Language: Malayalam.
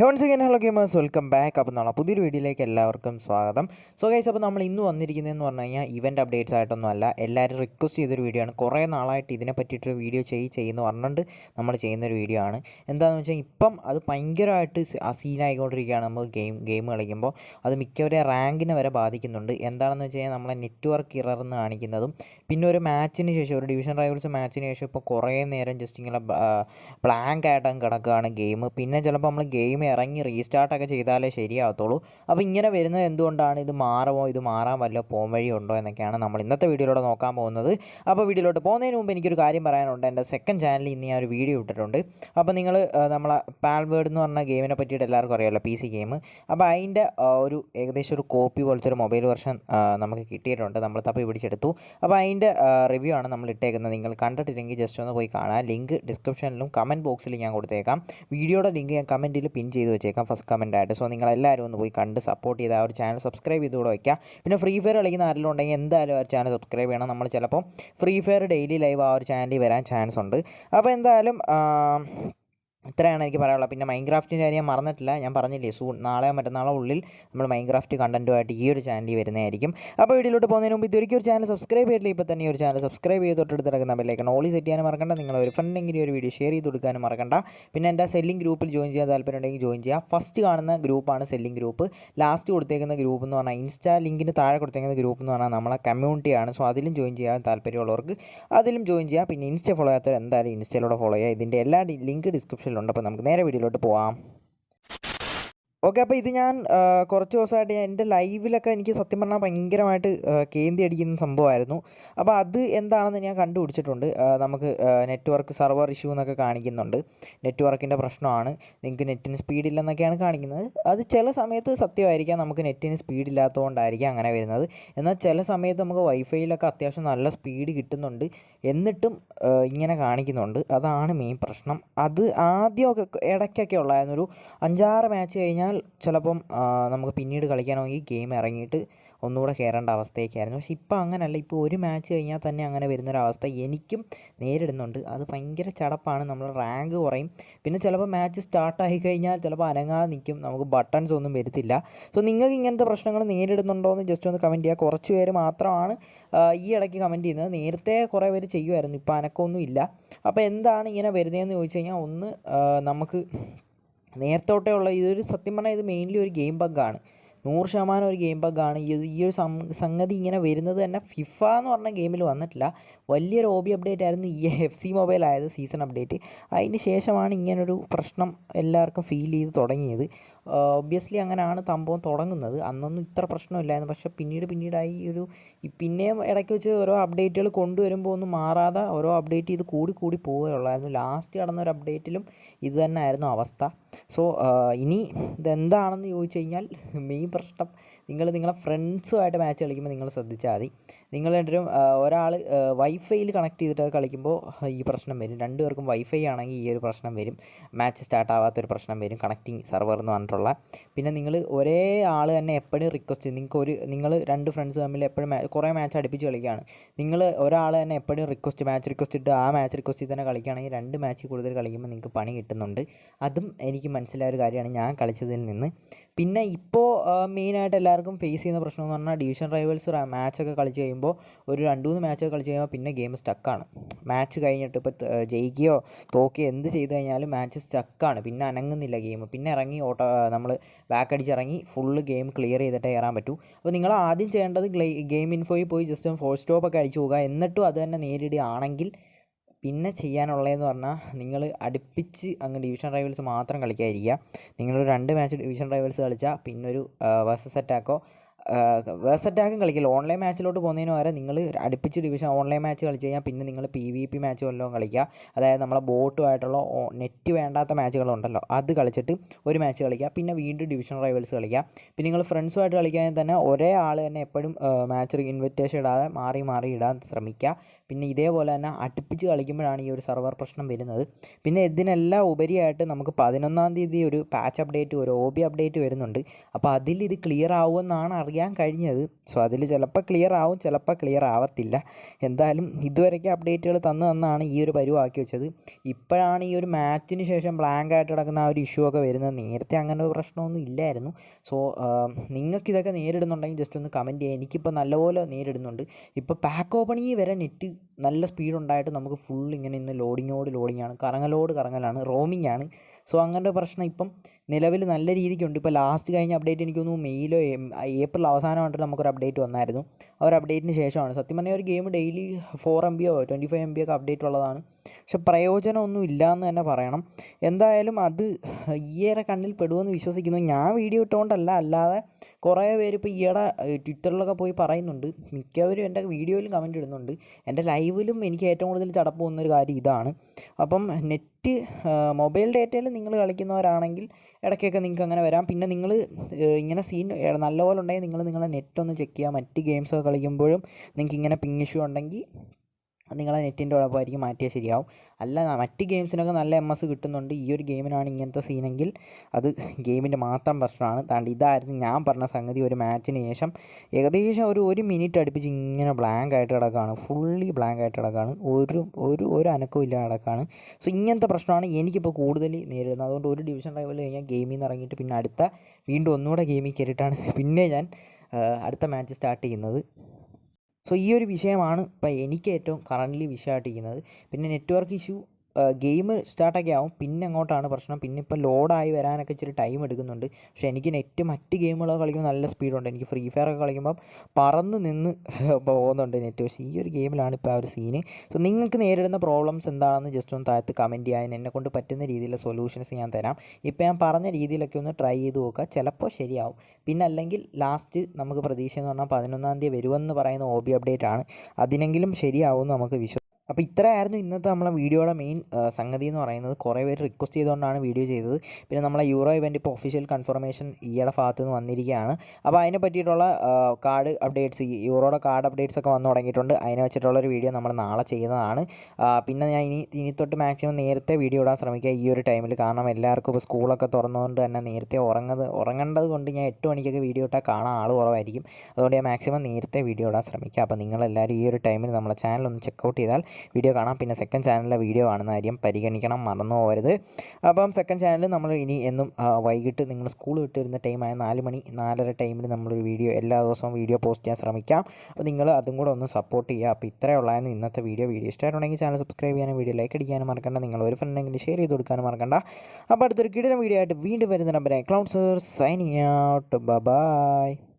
Heavens again hello gamers welcome back അപ്പോൾ നമ്മളെ പുതിയൊരു വീഡിയോയിലേക്ക് എല്ലാവർക്കും സ്വാഗതം. സോ ഗൈസ് അപ്പോൾ നമ്മൾ ഇന്ന് വന്നിരിക്കുന്നതെന്ന് പറഞ്ഞു കഴിഞ്ഞാൽ ഇവന്റ് അപ്ഡേറ്റ്സ് ആയിട്ടൊന്നും അല്ല. എല്ലാവരും റിക്വസ്റ്റ് ചെയ്തൊരു വീഡിയോ ആണ്. കുറേ നാളായിട്ട് ഇതിനെ പറ്റിയിട്ടൊരു വീഡിയോ ചെയ്യ് ചെയ്യുന്നു പറഞ്ഞുകൊണ്ട് നമ്മൾ ചെയ്യുന്നൊരു വീഡിയോ ആണ്. എന്താണെന്ന് വെച്ചാൽ ഇപ്പം അത് ഭയങ്കരമായിട്ട് ആ സീനായിക്കൊണ്ടിരിക്കുകയാണ് നമ്മൾ ഗെയിം ഗെയിം കളിക്കുമ്പോൾ. അത് മിക്കവരെ റാങ്കിനെ വരെ ബാധിക്കുന്നുണ്ട്. എന്താണെന്ന് വെച്ച് കഴിഞ്ഞാൽ നമ്മളെ നെറ്റ്വർക്ക് ഇറർന്ന് കാണിക്കുന്നതും പിന്നെ ഒരു മാച്ചിന് ശേഷം ഒരു ഡിവിഷൻ റൈവൽസ് മാച്ചിന് ശേഷം ഇപ്പോൾ കുറേ നേരം ജസ്റ്റ് ഇങ്ങനെ ബ്ലാങ്ക് ആയിട്ട് കിടക്കുകയാണ് ഗെയിം പിന്നെ ചിലപ്പോൾ നമ്മൾ ഗെയിം ഇറങ്ങി റീസ്റ്റാർട്ടൊക്കെ ചെയ്താലേ ശരിയാവത്തുള്ളൂ. അപ്പോൾ ഇങ്ങനെ വരുന്നത് എന്തുകൊണ്ടാണ്? ഇത് മാറുമോ ഇത് മാറാൻ വല്ല പോം വഴി ഉണ്ടോ എന്നൊക്കെയാണ് നമ്മൾ ഇന്നത്തെ വീഡിയോയിലൂടെ നോക്കാൻ പോകുന്നത്. അപ്പോൾ വീഡിയോയിലോട്ട് പോകുന്നതിന് മുമ്പ് എനിക്കൊരു കാര്യം പറയാനുണ്ട്. എന്റെ സെക്കൻഡ് ചാനലിൽ ഇന്ന് ഞാൻ ഒരു വീഡിയോ ഇട്ടിട്ടുണ്ട് അപ്പോൾ നിങ്ങൾ നമ്മളെ പാൽവേഡ് എന്ന് പറഞ്ഞ ഗെയിമിനെ പറ്റിയിട്ട് എല്ലാവർക്കും അറിയാമല്ലോ പി സി ഗെയിം അപ്പോൾ അതിന്റെ ഒരു ഏകദേശം ഒരു കോപ്പി പോലത്തെ ഒരു മൊബൈൽ വെർഷൻ നമുക്ക് കിട്ടിയിട്ടുണ്ട്. നമ്മൾ തപ്പി പിടിച്ചെടുത്തു. അപ്പോൾ അതിന്റെ റിവ്യൂ ആണ് നമ്മൾ ഇട്ടേക്കുന്നത്. നിങ്ങൾ കണ്ടിട്ടില്ലെങ്കിൽ ജസ്റ്റ് ഒന്ന് പോയി കാണാം ലിങ്ക് ഡിസ്ക്രിപ്ഷനിലും കമന്റ് ബോക്സിൽ ഞാൻ കൊടുത്തേക്കാം. വീഡിയോയുടെ ലിങ്ക് ഞാൻ കമന്റിൽ പിൻ ചെയ്ത് വെച്ചേക്കാം ഫസ്റ്റ് കമന്റ് ആയിട്ട്. സോ നിങ്ങൾ എല്ലാവരും ഒന്ന് പോയി കണ്ട് സപ്പോർട്ട് ചെയ്ത് ആ ഒരു ചാനൽ സബ്സ്ക്രൈബ് ചെയ്തുകൂടെ വയ്ക്കുക പിന്നെ ഫ്രീ ഫയർ കളിക്കുന്ന ആരെങ്കിലും ഉണ്ടെങ്കിൽ എന്തായാലും ആ ഒരു ചാനൽ സബ്സ്ക്രൈബ് ചെയ്യണം. നമ്മൾ ചിലപ്പോൾ ഫ്രീ ഫയർ ഡെയിലി ലൈവ് ആ ഒരു ചാനലിൽ വരാൻ ചാൻസ് ഉണ്ട്. അപ്പോൾ എന്തായാലും ഇത്രയാണ് എനിക്ക് പറയാനുള്ളത്. പിന്നെ മൈൻക്രാഫ്റ്റിന്റെ കാര്യം മറന്നിട്ടില്ല. ഞാൻ പറഞ്ഞില്ലേ സൂൺ നാളെ മറ്റന്നാളോ ഉള്ളിൽ നമ്മൾ മൈൻക്രാഫ്റ്റ് കണ്ടന്റുമായിട്ട് ഈ ഒരു ചാനലിൽ വരുന്നതായിരിക്കും. അപ്പോൾ വീഡിയോയിലോട്ട് പോകുന്നതിന് മുമ്പ് ഇതൊരിക്കലും ഒരു ചാനൽ സബ്സ്ക്രൈബ് ചെയ്തിട്ടില്ല. ഇപ്പോൾ തന്നെ ഒരു ചാനൽ സബ്സ്ക്രൈബ് ചെയ്ത് തൊട്ടടുത്ത് കിടക്കുന്ന ബെല്ലേക്ക് ഓളി സെറ്റ് ചെയ്യാൻ മറക്കണ്ട. നിങ്ങൾ ഒരു ഫ്രണ്ടെങ്കിലും ഒരു വീഡിയോ ഷെയർ ചെയ്ത് കൊടുക്കാനും മറക്കണ്ട. പിന്നെ എന്റെ സെല്ലിംഗ് ഗ്രൂപ്പിൽ ജോയിൻ ചെയ്യാൻ താല്പര്യം ഉണ്ടെങ്കിൽ ജോയിൻ ചെയ്യുക. ഫസ്റ്റ് കാണുന്ന ഗ്രൂപ്പാണ് സെല്ലിംഗ് ഗ്രൂപ്പ് ലാസ്റ്റ് കൊടുത്തേക്കുന്ന ഗ്രൂപ്പ് എന്ന് പറഞ്ഞാൽ ഇൻസ്റ്റാ ലിങ്കിന് താഴെ കൊടുത്തേക്കുന്ന ഗ്രൂപ്പ് എന്ന് പറഞ്ഞാൽ നമ്മളെ കമ്മ്യൂണിറ്റിയാണ് സോ അതിലും ജോയിൻ ചെയ്യാൻ താല്പര്യമുള്ളവർക്ക് അതിലും ജോയിൻ ചെയ്യുക. പിന്നെ ഇൻസ്റ്റ ഫോളോ ചെയ്യാത്തവർ എന്തായാലും ഇൻസ്റ്റയിലൂടെ ഫോളോ ചെയ്യുക. ഇതിന്റെ എല്ലാ ലിങ്ക് ഡിസ്ക്രിപ്ഷനിലുണ്ട് അപ്പോൾ നമുക്ക് നേരെ വീഡിയോയിലോട്ട് പോവാം. ഓക്കെ അപ്പോൾ ഇത് ഞാൻ കുറച്ച് ദിവസമായിട്ട് എന്റെ ലൈവിലൊക്കെ എനിക്ക് സത്യം പറഞ്ഞാൽ ഭയങ്കരമായിട്ട് കേന്തി അടിക്കുന്ന സംഭവമായിരുന്നു. അപ്പോൾ അത് എന്താണെന്ന് ഞാൻ കണ്ടുപിടിച്ചിട്ടുണ്ട്. നമുക്ക് നെറ്റ്വർക്ക് സെർവർ ഇഷ്യൂ എന്നൊക്കെ കാണിക്കുന്നുണ്ട്. നെറ്റ്വർക്കിന്റെ പ്രശ്നമാണ്. നിങ്ങൾക്ക് നെറ്റിന് സ്പീഡില്ലെന്നൊക്കെയാണ് കാണിക്കുന്നത്. അത് ചില സമയത്ത് സത്യമായിരിക്കാം. നമുക്ക് നെറ്റിന് സ്പീഡില്ലാത്തതുകൊണ്ടായിരിക്കാം അങ്ങനെ വരുന്നത്. എന്നാൽ ചില സമയത്ത് നമുക്ക് വൈഫൈയിലൊക്കെ അത്യാവശ്യം നല്ല സ്പീഡ് കിട്ടുന്നുണ്ട്. എന്നിട്ടും ഇങ്ങനെ കാണിക്കുന്നുണ്ട്. അതാണ് മെയിൻ പ്രശ്നം. അത് ആദ്യമൊക്കെ ഇടയ്ക്കൊക്കെ ഉള്ളായിരുന്നു. ഒരു അഞ്ചാറ് മാച്ച് കഴിഞ്ഞാൽ ചിലപ്പം നമുക്ക് പിന്നീട് കളിക്കണമെങ്കിൽ ഗെയിം ഇറങ്ങിയിട്ട് ഒന്നുകൂടെ കയറേണ്ട അവസ്ഥയൊക്കെയായിരുന്നു. പക്ഷേ ഇപ്പോൾ അങ്ങനെയല്ല ഇപ്പോൾ ഒരു മാച്ച് കഴിഞ്ഞാൽ തന്നെ അങ്ങനെ വരുന്നൊരവസ്ഥ എനിക്കും നേരിടുന്നുണ്ട്. അത് ഭയങ്കര ചടപ്പാണ്. നമ്മൾ റാങ്ക് കുറയും. പിന്നെ ചിലപ്പോൾ മാച്ച് സ്റ്റാർട്ടായി കഴിഞ്ഞാൽ ചിലപ്പോൾ അനങ്ങാതെ നിൽക്കും. നമുക്ക് ബട്ടൺസ് ഒന്നും വരുത്തില്ല. സോ നിങ്ങൾക്ക് ഇങ്ങനത്തെ പ്രശ്നങ്ങൾ നേരിടുന്നുണ്ടോ എന്ന് ജസ്റ്റ് ഒന്ന് കമന്റ് ചെയ്യുക. കുറച്ച് പേര് മാത്രമാണ് ഈ ഇടയ്ക്ക് കമന്റ് ചെയ്യുന്നത്. നേരത്തെ കുറേ പേര് ചെയ്യുമായിരുന്നു. ഇപ്പോൾ അനക്കമൊന്നും ഇല്ല. അപ്പോൾ എന്താണ് ഇങ്ങനെ വരുന്നതെന്ന് ചോദിച്ചു കഴിഞ്ഞാൽ ഒന്ന് നമുക്ക് നേരത്തോട്ടേ ഉള്ള ഇതൊരു സത്യം പറഞ്ഞാൽ ഇത് മെയിൻലി ഒരു ഗെയിം ബഗ്ഗാണ് നൂറ് ശതമാനം ഒരു ഗെയിം ബഗ്ഗാണ് ഈ ഈ ഒരു സംഗതി ഇങ്ങനെ വരുന്നത് തന്നെ ഫിഫ എന്ന് പറഞ്ഞ ഗെയിമിൽ വന്നിട്ടില്ല. വലിയൊരു ഓബി അപ്ഡേറ്റ് ആയിരുന്നു ഈ എഫ് സി മൊബൈൽ ആയത് സീസൺ അപ്ഡേറ്റ് അതിന് ശേഷമാണ് ഇങ്ങനൊരു പ്രശ്നം എല്ലാവർക്കും ഫീൽ ചെയ്ത് തുടങ്ങിയത്. ഒബ്വിയസ്ലി അങ്ങനെയാണ് സംഭവം തുടങ്ങുന്നത്. അന്നൊന്നും ഇത്ര പ്രശ്നമില്ലായിരുന്നു. പക്ഷെ പിന്നീട് പിന്നീടായി ഒരു പിന്നെയും ഇടയ്ക്ക് വെച്ച് ഓരോ അപ്ഡേറ്റുകൾ കൊണ്ടുവരുമ്പോൾ ഒന്നും മാറാതെ ഓരോ അപ്ഡേറ്റ് ചെയ്ത് കൂടി കൂടി പോവുകയുള്ളായിരുന്നു. ലാസ്റ്റ് കടന്ന ഒരു അപ്ഡേറ്റിലും ഇത് തന്നെ ആയിരുന്നു അവസ്ഥ സോ ഇനി ഇതെന്താണെന്ന് ചോദിച്ചു കഴിഞ്ഞാൽ മെയിൻ പ്രശ്നം നിങ്ങൾ നിങ്ങളെ ഫ്രണ്ട്സുമായിട്ട് മാച്ച് കളിക്കുമ്പോൾ നിങ്ങൾ ശ്രദ്ധിച്ചാൽ മതി. നിങ്ങൾ രണ്ടുപേരും ഒരാൾ വൈഫൈയിൽ കണക്ട് ചെയ്തിട്ട് കളിക്കുമ്പോൾ ഈ പ്രശ്നം വരും. രണ്ടുപേർക്കും വൈഫൈ ആണെങ്കിൽ ഈ ഒരു പ്രശ്നം വരും. മാച്ച് സ്റ്റാർട്ട് ആവാത്തൊരു പ്രശ്നം വരും. കണക്റ്റിംഗ് സെർവർ എന്ന് പറഞ്ഞിട്ടുള്ള. പിന്നെ നിങ്ങൾ ഒരേ ആൾ തന്നെ എപ്പോഴും റിക്വസ്റ്റ് ചെയ്യും. നിങ്ങൾക്ക് ഒരു നിങ്ങൾ രണ്ട് ഫ്രണ്ട്സ് തമ്മിൽ എപ്പോഴും കുറേ മാച്ച് അടുപ്പിച്ച് കളിക്കുകയാണ് നിങ്ങൾ ഒരാൾ തന്നെ എപ്പോഴും റിക്വസ്റ്റ് മാച്ച് റിക്വസ്റ്റ് ഇട്ട് ആ മാച്ച് റിക്വസ്റ്റ് തന്നെ കളിക്കുകയാണെങ്കിൽ രണ്ട് മാച്ച് കൂടുതൽ കളിക്കുമ്പോൾ നിങ്ങൾക്ക് പണി കിട്ടുന്നുണ്ട്. അതും എനിക്ക് മനസ്സിലായ ഒരു കാര്യമാണ്. ഞാൻ കളിച്ചതിൽ നിന്ന്. പിന്നെ ഇപ്പോൾ മെയിനായിട്ട് എല്ലാവർക്കും ഫേസ് ചെയ്യുന്ന പ്രശ്നം എന്ന് പറഞ്ഞാൽ ഡിവിഷൻ റൈവൽസ് മാച്ചൊക്കെ കളിച്ച് കഴിയുമ്പോൾ ഒരു രണ്ട് മൂന്ന് മാച്ചൊക്കെ കളിച്ച് കഴിയുമ്പോൾ പിന്നെ ഗെയിം സ്റ്റക്കാണ് മാച്ച് കഴിഞ്ഞിട്ട് ഇപ്പോൾ ജയിക്കുകയോ തോക്കുകയോ എന്ത് ചെയ്ത് കഴിഞ്ഞാലും മാച്ച് സ്റ്റക്കാണ് പിന്നെ അനങ്ങുന്നില്ല ഗെയിം പിന്നെ ഇറങ്ങി ഓട്ടോ നമ്മൾ ബാക്ക് അടിച്ചിറങ്ങി ഫുള്ള് ഗെയിം ക്ലിയർ ചെയ്തിട്ടേ കയറാൻ പറ്റൂ. അപ്പോൾ നിങ്ങൾ ആദ്യം ചെയ്യേണ്ടത് ഗെയിം ഇൻഫോയിൽ പോയി ജസ്റ്റ് ഫോർ സ്റ്റോപ്പൊക്കെ അടിച്ചു പോകുക എന്നിട്ടും അത് തന്നെ നേരിടുകയാണെങ്കിൽ പിന്നെ ചെയ്യാനുള്ളതെന്ന് പറഞ്ഞാൽ നിങ്ങൾ അടുപ്പിച്ച് അങ്ങ് ഡിവിഷൻ റൈവൽസ് മാത്രം കളിക്കാതിരിക്കുക. നിങ്ങൾ രണ്ട് മാച്ച് ഡിവിഷൻ റൈവൽസ് കളിച്ചാൽ പിന്നൊരു വേഴ്സസ് അറ്റാക്കോ വേഴ്സ് അറ്റാക്കും കളിക്കില്ല. ഓൺലൈൻ മാച്ചിലോട്ട് പോകുന്നതിന് വരെ നിങ്ങൾ അടുപ്പിച്ച് ഡിവിഷൻ ഓൺലൈൻ മാച്ച് കളിച്ച് കഴിഞ്ഞാൽ പിന്നെ നിങ്ങൾ പി വി പി മാച്ച് വല്ലതും കളിക്കുക അതായത് നമ്മളെ ബോട്ടുമായിട്ടുള്ള നെറ്റ് വേണ്ടാത്ത മാച്ചുകളുണ്ടല്ലോ അത് കളിച്ചിട്ട് ഒരു മാച്ച് കളിക്കുക പിന്നെ വീണ്ടും ഡിവിഷൻ റൈവൽസ് കളിക്കുക പിന്നെ നിങ്ങൾ ഫ്രണ്ട്സുമായിട്ട് കളിക്കാൻ തന്നെ ഒരേ ആൾ തന്നെ എപ്പോഴും മാച്ച് ഇൻവിറ്റേഷൻ ഇടാതെ മാറി മാറി ഇടാൻ ശ്രമിക്കുക പിന്നെ ഇതേപോലെ തന്നെ അടുപ്പിച്ച് കളിക്കുമ്പോഴാണ് ഈ ഒരു സെർവർ പ്രശ്നം വരുന്നത്. പിന്നെ ഇതിനെല്ലാം ഉപരിയായിട്ട് നമുക്ക് പതിനൊന്നാം തീയതി ഒരു പാച്ച് അപ്ഡേറ്റ് ഒരു ഒ ബി അപ്ഡേറ്റ് വരുന്നുണ്ട്. അപ്പോൾ അതിൽ ഇത് ക്ലിയർ ആവുമെന്നാണ് അറിയാൻ കഴിഞ്ഞത്. സോ അതിൽ ചിലപ്പോൾ ക്ലിയർ ആവും ചിലപ്പോൾ ക്ലിയർ ആവത്തില്ല. എന്തായാലും ഇതുവരെയൊക്കെ അപ്ഡേറ്റുകൾ തന്നു തന്നാണ് ഈ ഒരു പരുവാക്കി വെച്ചത്. ഇപ്പോഴാണ് ഈ ഒരു മാച്ചിന് ശേഷം ബ്ലാങ്ക് ആയിട്ട് കിടക്കുന്ന ആ ഒരു ഇഷ്യൂ ഒക്കെ വരുന്നത്. നേരത്തെ അങ്ങനെ ഒരു പ്രശ്നമൊന്നും ഇല്ലായിരുന്നു. സോ നിങ്ങൾക്ക് ഇതൊക്കെ നേരിടുന്നുണ്ടെങ്കിൽ ജസ്റ്റ് ഒന്ന് കമന്റ് ചെയ്യുക എനിക്കിപ്പോൾ നല്ലപോലെ നേരിടുന്നുണ്ട്. ഇപ്പോൾ പാക്ക് ഓപ്പണിങ് വരെ നെറ്റ് നല്ല സ്പീഡ് ഉണ്ടായിട്ട് നമുക്ക് ഫുൾ ഇങ്ങനെ ഇന്ന് ലോഡിങ്ങോട് ലോഡിങ്ങാണ് കറങ്ങലോട് കറങ്ങലാണ്. റോമിംഗ് ആണ്. സോ അങ്ങനെ ഒരു പ്രശ്നം ഇപ്പം നിലവിൽ നല്ല രീതിക്കുണ്ട്. ഇപ്പോൾ ലാസ്റ്റ് കഴിഞ്ഞ അപ്ഡേറ്റ് എനിക്ക് തോന്നുന്നു മെയ്യിലോ ഏപ്രിൽ അവസാനമായിട്ട് നമുക്കൊരു അപ്ഡേറ്റ് വന്നായിരുന്നു. ആ ഒരു അപ്ഡേറ്റിന് ശേഷമാണ്. സത്യം പറഞ്ഞാൽ ഒരു ഗെയിം ഡെയിലി ഫോർ എം ബിയോ ട്വന്റി ഫൈവ് എം ബി ഒക്കെ അപ്ഡേറ്റ് ഉള്ളതാണ്. പക്ഷെ പ്രയോജനമൊന്നും ഇല്ല എന്ന് തന്നെ പറയണം. എന്തായാലും അത് ഈയേറെ കണ്ണിൽ പെടുമെന്ന് വിശ്വസിക്കുന്നു. ഞാൻ വീഡിയോ ഇട്ടുകൊണ്ടല്ല അല്ലാതെ കുറേ പേര് ഇപ്പോൾ ഈയിടെ ട്വിറ്ററിലൊക്കെ പോയി പറയുന്നുണ്ട്. മിക്കവരും എന്റെ വീഡിയോയിലും കമന്റ് ഇടുന്നുണ്ട്. എന്റെ ലൈവിലും എനിക്ക് ഏറ്റവും കൂടുതൽ ചടപ്പ് പോകുന്നൊരു കാര്യം ഇതാണ്. അപ്പം നെറ്റ് മൊബൈൽ ഡേറ്റയിൽ നിങ്ങൾ കളിക്കുന്നവരാണെങ്കിൽ ഇടയ്ക്കൊക്കെ നിങ്ങൾക്ക് അങ്ങനെ വരാം. പിന്നെ നിങ്ങൾ ഇങ്ങനെ സീൻ നല്ലപോലെ ഉണ്ടെങ്കിൽ നിങ്ങൾ നിങ്ങളെ നെറ്റ് ഒന്ന് ചെക്ക് ചെയ്യുക മറ്റ് ഗെയിംസൊക്കെ കളിക്കുമ്പോഴും നിങ്ങൾക്ക് ഇങ്ങനെ പിങ് ഇഷ്യൂ ഉണ്ടെങ്കിൽ നിങ്ങളെ നെറ്റിന്റെ ഉഴപ്പായിരിക്കും മാറ്റിയാൽ ശരിയാവും. അല്ല മറ്റ് ഗെയിംസിനൊക്കെ നല്ല എം എസ് കിട്ടുന്നുണ്ട്. ഈ ഒരു ഗെയിമിനാണ് ഇങ്ങനത്തെ സീനെങ്കിൽ അത് ഗെയിമിന്റെ മാത്രം പ്രശ്നമാണ്. താണ്ട് ഇതായിരുന്നു ഞാൻ പറഞ്ഞ സംഗതി ഒരു മാച്ചിന് ശേഷം ഏകദേശം ഒരു ഒരു മിനിറ്റ് അടുപ്പിച്ച് ഇങ്ങനെ ബ്ലാങ്ക് ആയിട്ട് കിടക്കുകയാണ് ഫുള്ളി ബ്ലാങ്ക് ആയിട്ട് കിടക്കുകയാണ് ഒരു ഒരു ഒരു അനക്കവും ഇല്ല കിടക്കുകയാണ് സോ ഇങ്ങനത്തെ പ്രശ്നമാണ് എനിക്കിപ്പോൾ കൂടുതൽ നേരിടുന്നത്. അതുകൊണ്ട് ഒരു ഡിവിഷൻ റൈവൽ കഴിഞ്ഞാൽ ഗെയിമിൽ നിന്ന് ഇറങ്ങിയിട്ട് പിന്നെ അടുത്ത വീണ്ടും ഒന്നുകൂടെ ഗെയിമിൽ കയറിയിട്ടാണ് പിന്നെ ഞാൻ അടുത്ത മാച്ച് സ്റ്റാർട്ട് ചെയ്യുന്നത്. സോ ഈ ഒരു വിഷയമാണ് ഇപ്പോൾ എനിക്ക് ഏറ്റവും കറന്റ്ലി വിഷയമായിട്ടിരിക്കുന്നത്. പിന്നെ നെറ്റ്വർക്ക് ഇഷ്യൂ ഗെയിം സ്റ്റാർട്ടൊക്കെ ആവും. പിന്നെ അങ്ങോട്ടാണ് പ്രശ്നം. പിന്നെ ഇപ്പോൾ ലോഡായി വരാനൊക്കെ ഇച്ചിരി ടൈം എടുക്കുന്നുണ്ട്. പക്ഷേ എനിക്ക് നെറ്റ് മറ്റ് ഗെയിമുകളൊക്കെ കളിക്കുമ്പോൾ നല്ല സ്പീഡുണ്ട് എനിക്ക് ഫ്രീ ഫയർ ഒക്കെ കളിക്കുമ്പം പറന്ന് നിന്ന് പോകുന്നുണ്ട് നെറ്റ് പക്ഷേ ഈ ഒരു ഗെയിമിലാണ് ഇപ്പോൾ ആ ഒരു സീന് സോ നിങ്ങൾക്ക് നേരിടുന്ന പ്രോബ്ലംസ് എന്താണെന്ന് ജസ്റ്റ് ഒന്ന് താഴത്ത് കമന്റ് ചെയ്യാൻ എന്നെ കൊണ്ട് പറ്റുന്ന രീതിയിലുള്ള സൊല്യൂഷൻസ് ഞാൻ തരാം. ഇപ്പോൾ ഞാൻ പറഞ്ഞ രീതിയിലൊക്കെ ഒന്ന് ട്രൈ ചെയ്ത് നോക്കുക. ചിലപ്പോൾ ശരിയാവും. പിന്നെ അല്ലെങ്കിൽ ലാസ്റ്റ് നമുക്ക് പ്രതീക്ഷ എന്ന് പറഞ്ഞാൽ പതിനൊന്നാം തീയതി വരുമെന്ന് പറയുന്ന ഒ ബി അപ്ഡേറ്റ് ആണ്. അതിനെങ്കിലും ശരിയാവും നമുക്ക് വിശ്വസിക്കാം അപ്പോൾ ഇത്രയായിരുന്നു ഇന്നത്തെ നമ്മളെ വീഡിയോയുടെ മെയിൻ സംഗതി എന്ന് പറയുന്നത്. കുറേ പേര് റിക്വസ്റ്റ് ചെയ്തുകൊണ്ടാണ് വീഡിയോ ചെയ്തത്. പിന്നെ നമ്മളെ യൂറോ ഇവന്റ് ഇപ്പോൾ ഒഫീഷ്യൽ കൺഫർമേഷൻ ഈയുടെ ഭാഗത്ത് നിന്ന് വന്നിരിക്കുകയാണ്. അപ്പോൾ അതിനെ പറ്റിയിട്ടുള്ള കാർഡ് അപ്ഡേറ്റ്സ് യൂറോയുടെ കാർഡ് അപ്ഡേറ്റ്സ് ഒക്കെ വന്നു തുടങ്ങിയിട്ടുണ്ട്. അതിനെ വെച്ചിട്ടുള്ളൊരു വീഡിയോ നമ്മൾ നാളെ ചെയ്യുന്നതാണ്. പിന്നെ ഞാൻ ഇനി ഇനി തൊട്ട് മാക്സിമം നേരത്തെ വീഡിയോ ഇടാൻ ശ്രമിക്കുക ഈ ഒരു ടൈമിൽ കാരണം എല്ലാവർക്കും ഇപ്പോൾ സ്കൂളൊക്കെ തുറന്നുകൊണ്ട് തന്നെ നേരത്തെ ഉറങ്ങുന്നത് ഉറങ്ങേണ്ടത് കൊണ്ട് ഞാൻ എട്ട് മണിക്കൊക്കെ വീഡിയോ ഇട്ടാൽ കാണാൻ ആൾ കുറവായിരിക്കും. അതുകൊണ്ട് ഞാൻ മാക്സിമം നേരത്തെ വീഡിയോ ഇടാൻ ശ്രമിക്കുക. അപ്പോൾ നിങ്ങളെല്ലാവരും ഈ ഒരു ടൈമിൽ നമ്മളെ ചാനൽ ഒന്ന് ചെക്കൗട്ട് ചെയ്താൽ വീഡിയോ കാണാം. പിന്നെ സെക്കൻഡ് ചാനലിലെ വീഡിയോ കാണുന്ന കാര്യം പരിഗണിക്കണം. മറന്നു പോകരുത്. അപ്പം സെക്കൻഡ് ചാനൽ നമ്മൾ ഇനി എന്നും വൈകിട്ട് നിങ്ങൾ സ്കൂൾ വിട്ട് വരുന്ന ടൈമായ നാല് മണി നാലര ടൈമിൽ നമ്മളൊരു വീഡിയോ എല്ലാ ദിവസവും വീഡിയോ പോസ്റ്റ് ചെയ്യാൻ ശ്രമിക്കാം. അപ്പോൾ നിങ്ങൾ അതും കൂടെ ഒന്ന് സപ്പോർട്ട് ചെയ്യുക. അപ്പോൾ ഇത്രയേ ഉള്ളായിരുന്നു ഇന്നത്തെ വീഡിയോ. വീഡിയോ ഇഷ്ടമായിട്ടുണ്ടെങ്കിൽ ചാനൽ സബ്സ്ക്രൈബ് ചെയ്യാനും വീഡിയോ ലൈക്ക് അടിക്കാനും മറക്കണ്ട. നിങ്ങൾ ഒരു ഫ്രണ്ടെങ്കിലും ഷെയർ ചെയ്ത് കൊടുക്കാനും മറക്കണ്ട. അപ്പോൾ അടുത്തൊരു കിടന്ന വീഡിയോ ആയിട്ട് വീണ്ടും വരുന്ന number cloud sir signing out bye